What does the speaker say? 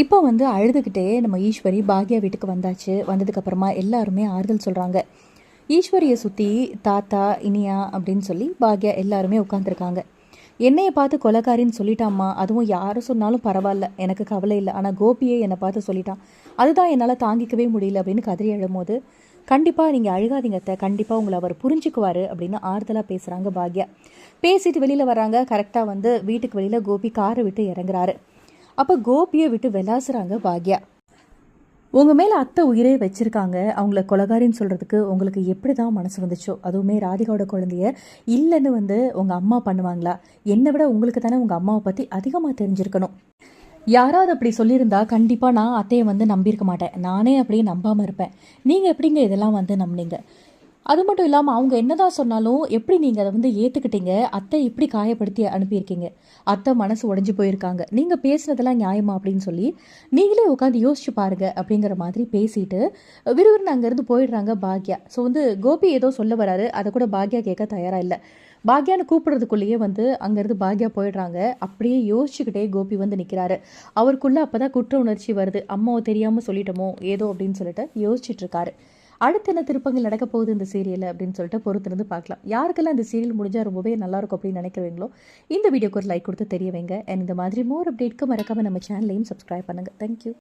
இப்போ வந்து அழுதுகிட்டே நம்ம ஈஸ்வரி பாக்யா வீட்டுக்கு வந்தாச்சு. வந்ததுக்கப்புறமா எல்லாருமே ஆறுதல் சொல்கிறாங்க ஈஸ்வரியை சுற்றி தாத்தா இனியா அப்படின்னு சொல்லி பாக்யா எல்லாருமே உட்காந்துருக்காங்க என்னையை பார்த்து கொலக்காரின்னு சொல்லிட்டாம்மா. அதுவும் யார் சொன்னாலும் பரவாயில்ல. எனக்கு கவலை இல்லை. ஆனால் கோபியே என்னை பார்த்து சொல்லிட்டான். அதுதான் என்னால் தாங்கிக்கவே முடியல அப்படின்னு கதறி எழும்போது கண்டிப்பாக நீங்கள் அழுகாதீங்க அத்தை. கண்டிப்பாக உங்களை அவர் புரிஞ்சுக்குவார் அப்படின்னு ஆறுதலாக பேசுகிறாங்க பாக்யா. பேசிட்டு வெளியில் வராங்க கரெக்டாக வந்து வீட்டுக்கு வெளியில் கோபி காரை விட்டு இறங்குறாரு. அப்போ கோபியை விட்டு விளாசுறாங்க பாக்யா. உங்கள் மேலே அத்தை உயிரே வச்சுருக்காங்க. அவங்கள கொலகாரின்னு சொல்கிறதுக்கு உங்களுக்கு எப்படி தான் மனசு வந்துச்சோ? அதுவுமே ராதிகாவோட குழந்தைய இல்லைன்னு வந்து உங்கள் அம்மா பண்ணுவாங்களா? என்னை விட உங்களுக்கு தானே உங்கள் அம்மாவை பற்றி அதிகமாக தெரிஞ்சிருக்கணும். யாராவது அப்படி சொல்லியிருந்தா கண்டிப்பாக நான் அத்தையை வந்து நம்பியிருக்க மாட்டேன். நானே அப்படியே நம்பாமல் இருப்பேன். நீங்கள் எப்படிங்க இதெல்லாம் வந்து நம்பினீங்க? அது மட்டும் இல்லாமல் அவங்க என்னதான் சொன்னாலும் எப்படி நீங்கள் அதை வந்து ஏற்றுக்கிட்டீங்க அத்தை இப்படி காயப்படுத்தி அனுப்பியிருக்கீங்க. அத்தை மனசு உடஞ்சி போயிருக்காங்க. நீங்கள் பேசுனதெல்லாம் நியாயமா அப்படின்னு சொல்லி நீங்களே உட்காந்து யோசிச்சு பாருங்க அப்படிங்கிற மாதிரி பேசிட்டு விறுவிறுன்னு அங்கேருந்து போயிடுறாங்க பாக்யா. ஸோ வந்து கோபி ஏதோ சொல்ல வராரு. அதை கூட பாக்யா கேட்க தயாராக இல்லை. பாக்யான்னு கூப்பிடுறதுக்குள்ளேயே வந்து அங்கேருந்து பாக்யா போயிடுறாங்க. அப்படியே யோசிச்சுக்கிட்டே கோபி வந்து நிற்கிறாரு அவருக்குள்ளே அப்போ தான் குற்ற உணர்ச்சி வருது. அம்மாவை தெரியாமல் சொல்லிட்டோமோ ஏதோ அப்படின்னு சொல்லிட்டு யோசிச்சுட்டு இருக்காரு. அடுத்து என்ன திருப்பங்கள் நடக்க போகுது இந்த சீரியல் அப்படின்னு சொல்லிட்டு பொறுத்திருந்து பார்க்கலாம். யாருக்கெல்லாம் இந்த சீரியல் முடிஞ்சால் ரொம்பவே நல்லா இருக்கும் அப்படின்னு நினைக்கிறீங்களோ இந்த வீடியோக்கு ஒரு லைக் கொடுத்து தெரிய வைங்க. அண்ட் இந்த மாதிரி மோர் அப்டேட்க்கு மறக்காமல் நம்ம சேனலையும் சப்ஸ்கிரைப் பண்ணுங்கள் தேங்க்யூ